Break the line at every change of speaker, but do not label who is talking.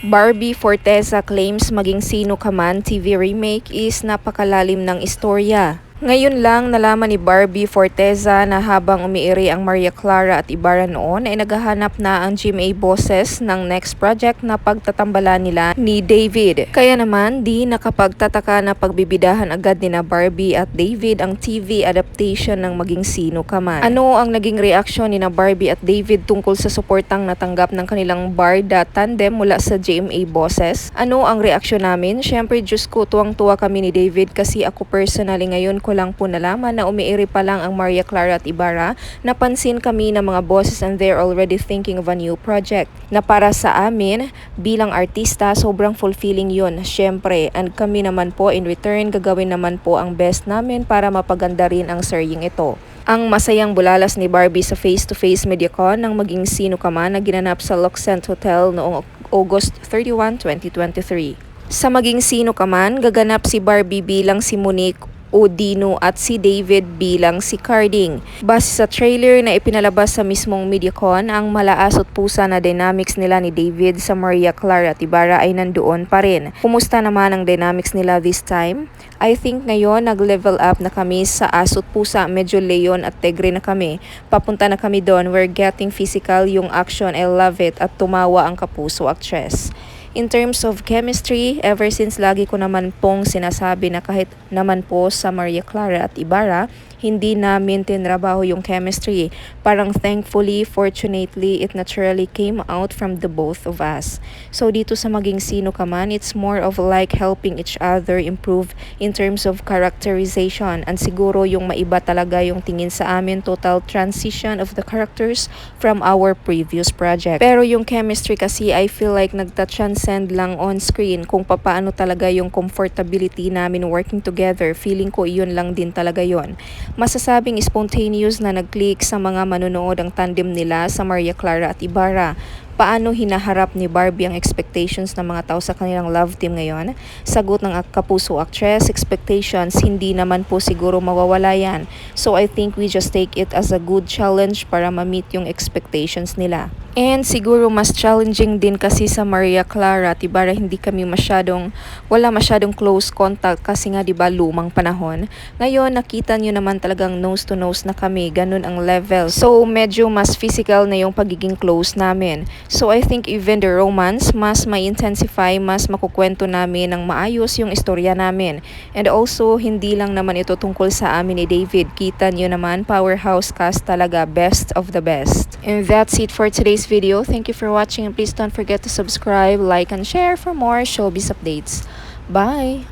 Barbie Forteza claims maging sino ka man TV remake is napakalalim ng istorya. Ngayon lang nalaman ni Barbie Forteza na habang umiiri ang Maria Clara at Ibarra noon ay naghahanap na ang GMA bosses ng next project na pagtatambalan nila ni David. Kaya naman di nakapagtataka na pagbibidahan agad ni na Barbie at David ang TV adaptation ng maging sino ka man. Ano ang naging reaksyon ni na Barbie at David tungkol sa suportang natanggap ng kanilang barda tandem mula sa GMA bosses? Ano ang reaksyon namin? Syempre Diyos ko tuwang-tuwa kami ni David kasi ako personally ngayon ko lang po nalaman na umiiri pa lang ang Maria Clara at Ibarra, napansin kami ng mga bosses and they're already thinking of a new project. Na para sa amin, bilang artista, sobrang fulfilling yun, syempre. And kami naman po in return, gagawin naman po ang best namin para mapaganda rin ang seryeng ito. Ang masayang bulalas ni Barbie sa face-to-face MediaCon ng maging sino ka man na ginanap sa Luxent Hotel noong August 31, 2023. Sa maging sino ka man, gaganap si Barbie bilang si Monique Odino at si David bilang si Carding. Base sa trailer na ipinalabas sa mismong MediaCon, ang malaas at pusa na dynamics nila ni David sa Maria Clara at Ibarra ay nandoon pa rin. Kumusta naman ang dynamics nila this time? I think ngayon nag-level up na kami sa asot pusa, medyo leon at tegre na kami. Papunta na kami doon, we're getting physical yung action, I love it at tumawa ang kapuso actress. In terms of chemistry, ever since lagi ko naman pong sinasabi na kahit naman po sa Maria Clara at Ibarra, hindi namin tinrabaho yung chemistry. Parang thankfully, fortunately, it naturally came out from the both of us. So dito sa maging sino ka man, it's more of like helping each other improve in terms of characterization. And siguro yung maiba talaga yung tingin sa amin, total transition of the characters from our previous project. Pero yung chemistry kasi, I feel like nagta-transcend lang on screen kung papaano talaga yung comfortability namin working together. Feeling ko iyon lang din talaga yon masasabing spontaneous na nag-click sa mga manonood ang tandem nila sa Maria Clara at Ibarra paano hinaharap ni Barbie ang expectations ng mga tao sa kanilang love team ngayon? Sagot ng kapuso actress, expectations hindi naman po siguro mawawala yan. So I think we just take it as a good challenge para ma-meet yung expectations nila. And siguro mas challenging din kasi sa Maria Clara at Ibarra hindi kami masyadong, wala masyadong close contact kasi nga 'di ba lumang panahon. Ngayon nakita niyo naman talagang nose to nose na kami, ganun ang level. So medyo mas physical na yung pagiging close namin. So I think even the romance, mas ma-intensify, mas makukwento namin ng maayos yung istorya namin. And also, hindi lang naman ito tungkol sa amin ni David. Kita niyo naman, powerhouse cast talaga, best of the best. And that's it for today's video. Thank you for watching and please don't forget to subscribe, like, and share for more showbiz updates. Bye!